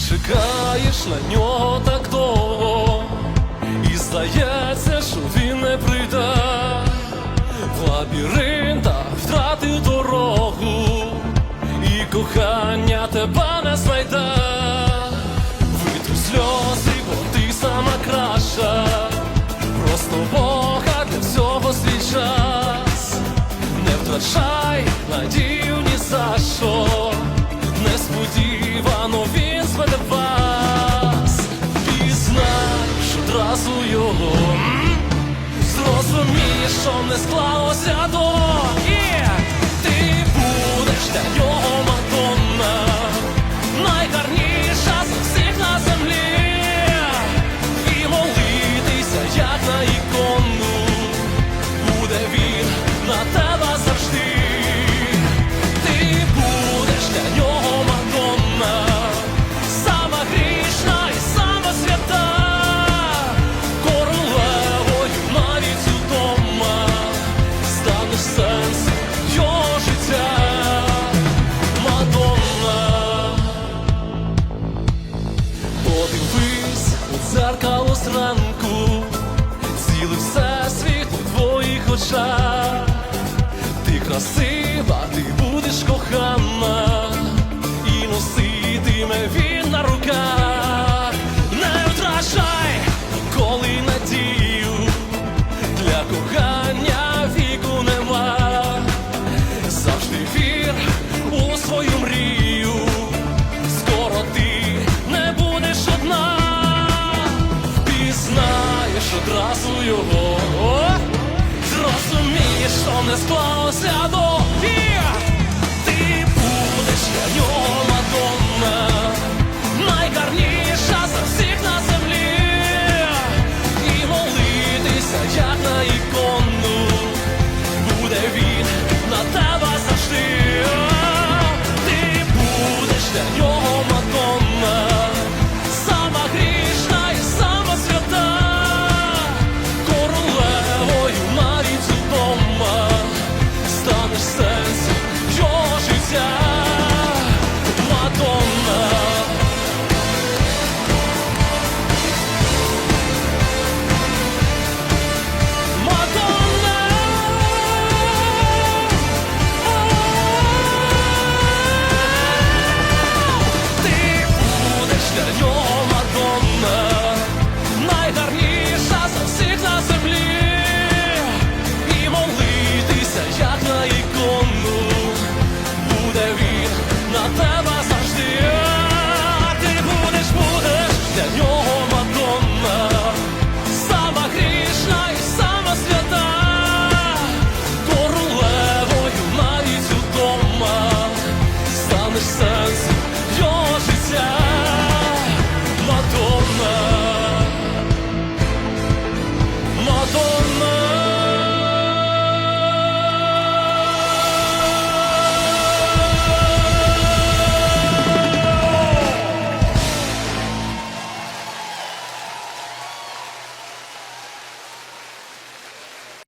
чекаєш на нього так довго, і здається, що він не прийде. В лабіринтах втратив дорогу, і кохання тебе не знайде. Витру сльози, бо ти сама краща, просто Бога для всього свій час. Не втрачай надію одразу його, зрозумієш, що не склалося до дзеркало зранку, цілий всесвіт у твоїх очах. Ти красива, ти будеш кохана, і носитиме він на руках. Не втрачай ніколи надію, для кохання одразу його, зрозумієш, що не склалося до rico.